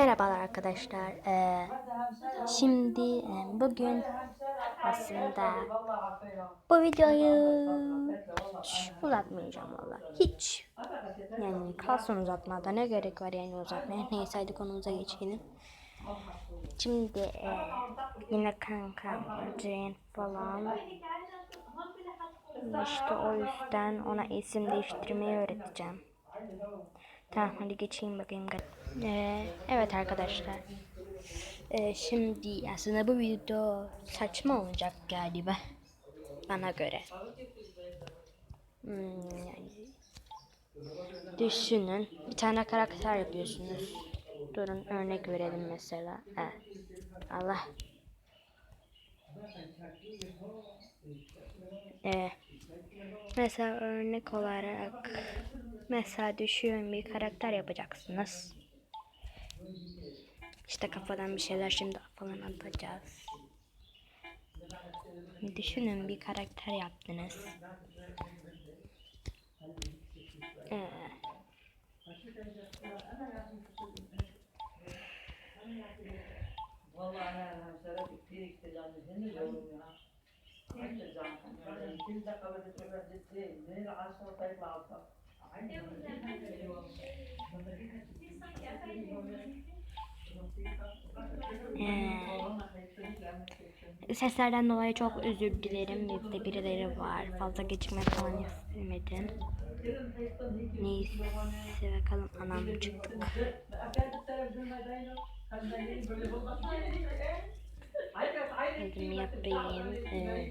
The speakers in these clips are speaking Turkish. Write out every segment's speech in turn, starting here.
merhabalar arkadaşlar. Ee, şimdi e, bugün aslında bu videoyu hiç uzatmayacağım valla. Hiç. Yani kalsın uzatmada ne gerek var yani uzatmaya. Neyse hadi konumuza geçelim. Şimdi e, yine kankam Jane falan. İşte o yüzden ona isim değiştirmeyi öğreteceğim. Tamam hadi geçeyim bakayım. Ee, evet arkadaşlar. Ee, şimdi aslında bu video saçma olacak galiba. Bana göre. Hmm, yani. Düşünün. Bir tane karakter yapıyorsunuz. Durun örnek verelim mesela. Evet. Allah. Ee, Mesela örnek olarak mesela düşüyorum bir karakter yapacaksınız. İşte kafadan bir şeyler şimdi falan atacağız. Düşünün bir karakter yaptınız. Ee, Vallahi her her sene bir işte canlı يا اكتجاج كل دقه بدها تروح جدتين من العشرة تطلع الصف ee, seslerden dolayı çok özür dilerim. Bizde birileri var. Fazla gecikmek falan istemedim. Neyse bakalım anam çıktık. Ödüm yapayım. Ee,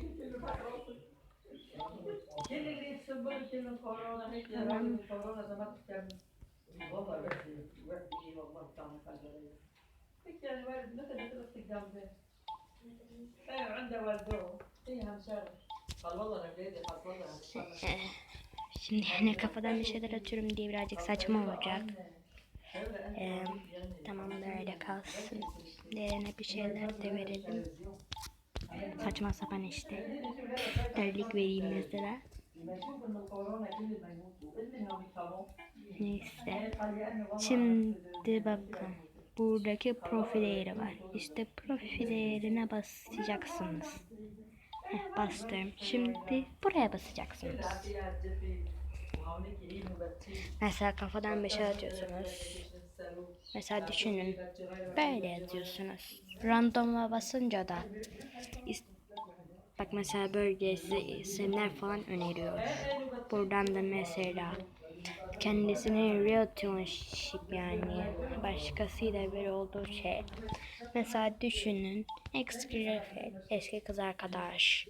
tamam. Şimdi hani kafadan bir şeyler atıyorum diye birazcık saçma olacak. Ee, tamam böyle kalsın. Değerine bir şeyler de verelim saçma sapan işte. Derlik vereyim mesela. Neyse. Şimdi bakın. Buradaki profil değeri var. İşte profil değerine basacaksınız. Heh, bastım. Şimdi buraya basacaksınız. Mesela kafadan meşe atıyorsunuz. Mesela düşünün. Böyle yazıyorsunuz. Random'a basınca da bak mesela böyle size isimler falan öneriyor. Buradan da mesela kendisine relationship yani başkasıyla bir olduğu şey. Mesela düşünün ex girlfriend, eski kız arkadaş,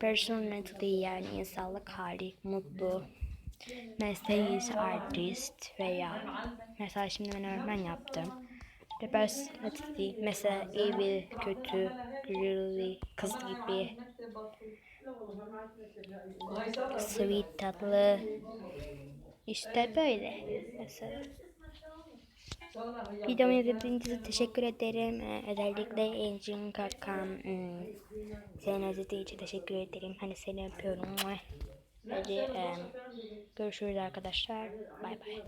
personality yani insanlık hali, mutlu, mesleği ise artist veya mesela şimdi ben öğretmen yaptım. Personality mesela iyi kötü, really kız gibi, sweet tatlı. İşte böyle mesela. Videomu izlediğiniz için teşekkür ederim. Ee, Özellikle Engin Kakam hmm, seni izlediği için teşekkür ederim. Hani seni öpüyorum. Hadi em, görüşürüz arkadaşlar. Bay bay.